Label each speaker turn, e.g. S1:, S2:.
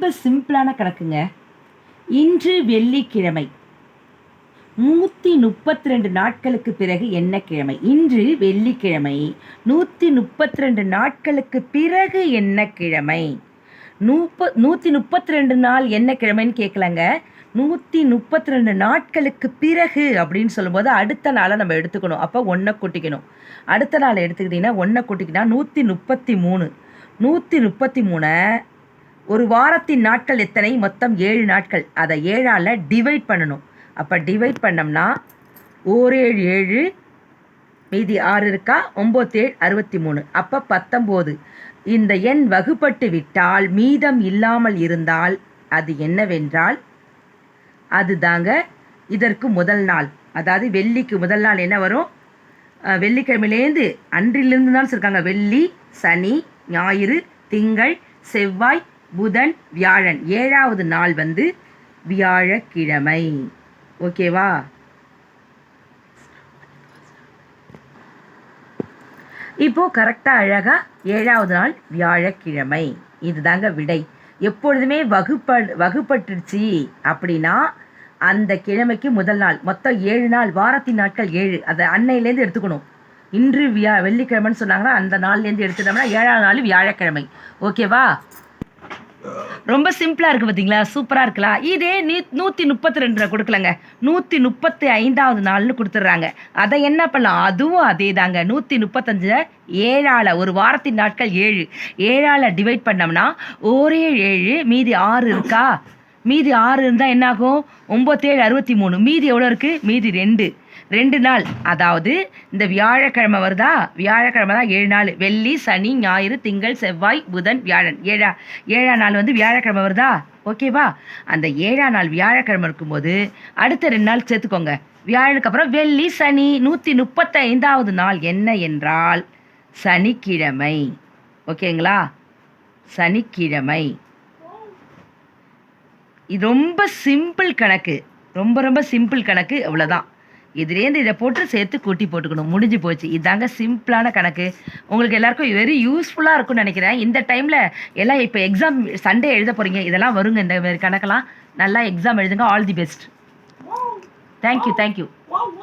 S1: ரொம்ப சிம்பிளான கணக்குங்க. இன்று வெள்ளிக்கிழமை. நூற்றி முப்பத்தி ரெண்டு நாட்களுக்கு பிறகு என்ன கிழமை? இன்று வெள்ளிக்கிழமை. நூற்றி முப்பத்தி ரெண்டு நாட்களுக்கு பிறகு என்ன கிழமை? நூப்ப நூற்றி முப்பத்தி ரெண்டு நாள் என்ன கிழமைன்னு கேட்கலங்க நூற்றி முப்பத்தி ரெண்டு நாட்களுக்கு பிறகு அப்படின்னு சொல்லும்போது அடுத்த நாளை நம்ம எடுத்துக்கணும். அப்போ ஒன்றை கூட்டிக்கணும். அடுத்த நாள் எடுத்துக்கிட்டிங்கன்னா ஒன்றை கூட்டிக்கிட்டால் நூற்றி முப்பத்தி மூணு. நூற்றி முப்பத்தி மூணை ஒரு வாரத்தின் நாட்கள் எத்தனை? மொத்தம் ஏழு நாட்கள். அதை ஏழால் டிவைட் பண்ணணும். அப்போ டிவைட் பண்ணோம்னா ஓர் ஏழு ஏழு மீதி ஆறு இருக்கா? ஒம்பத்தேழு அறுபத்தி மூணு அப்போ பத்தொம்போது. இந்த எண் வகுப்பட்டு விட்டால் மீதம் இல்லாமல் இருந்தால் அது என்னவென்றால் அதுதாங்க இதற்கு முதல் நாள். அதாவது வெள்ளிக்கு முதல் நாள் என்ன வரும்? வெள்ளிக்கிழமையிலேருந்து அன்றிலிருந்து தான் சொல்லியிருக்காங்க வெள்ளி சனி ஞாயிறு திங்கள் செவ்வாய் புதன் வியாழன். ஏழாவது நாள் வந்து வியாழக்கிழமை. ஓகேவா? இப்போ கரெக்டாக அழகாக ஏழாவது நாள் வியாழக்கிழமை. இதுதாங்க விடை. எப்பொழுதுமே வகுப்ப வகுப்பட்டுருச்சு அப்படின்னா அந்த கிழமைக்கு முதல் நாள். மொத்தம் ஏழு நாள் வாரத்தின் நாட்கள் ஏழு. அதை அன்னையிலேருந்து எடுத்துக்கணும். இன்று வியா வெள்ளிக்கிழமைன்னு சொன்னாங்கன்னா அந்த நாள்லேருந்து எடுத்துட்டோம்னா ஏழாவது நாள் வியாழக்கிழமை. ஓகேவா? ரொம்ப சிம்பிளாக இருக்குது பார்த்தீங்களா சூப்பராக இருக்கலாம். இதே நீ நூற்றி முப்பத்தி ரெண்டு கொடுக்கலங்க. நூற்றி முப்பத்தி ஐந்தாவது நாள்னு கொடுத்துட்றாங்க அதை என்ன பண்ணலாம்? அதுவும் அதே தாங்க நூற்றி முப்பத்தஞ்சு ஏழால் ஒரு வாரத்தின் நாட்கள் ஏழு. ஏழால் டிவைட் பண்ணோம்னா ஒரே ஏழு மீதி ஆறு இருக்கா? மீதி ஆறு இருந்தால் என்னாகும்? ஒம்பத்தேழு அறுபத்தி மூணு. மீதி எவ்வளோ இருக்குது மீதி ரெண்டு. ரெண்டு நாள். அதாவது இந்த வியாழக்கிழமை வருதா? வியாழக்கிழமை தான் ஏழு நாள். வெள்ளி சனி ஞாயிறு திங்கள் செவ்வாய் புதன் வியாழன். ஏழா ஏழாம் நாள் வந்து வியாழக்கிழமை வருதா? ஓகேவா அந்த ஏழாம் நாள் வியாழக்கிழமை இருக்கும்போது அடுத்த ரெண்டு நாள் சேர்த்துக்கோங்க. வியாழனுக்கு அப்புறம் வெள்ளி சனி நூற்றி முப்பத்தைந்தாவது நாள். என்ன என்றால் சனிக்கிழமை. ஓகேங்களா சனிக்கிழமை. இது ரொம்ப சிம்பிள் கணக்கு. ரொம்ப ரொம்ப சிம்பிள் கணக்கு அவ்வளோதான் இதுலேருந்து இதை போட்டு சேர்த்து கூட்டி போட்டுக்கணும். முடிஞ்சு போச்சு. இதாங்க சிம்பிளான கணக்கு. உங்களுக்கு எல்லாருக்கும் வெரி யூஸ்ஃபுல்லாக இருக்கும்னு நினைக்கிறேன். இந்த டைமில் எல்லாம் இப்போ எக்ஸாம் சண்டே எழுத போகிறீங்க இதெல்லாம் வருங்க. இந்த மாதிரி கணக்கெல்லாம் நல்லா எக்ஸாம் எழுதுங்க. All the best thank you thank you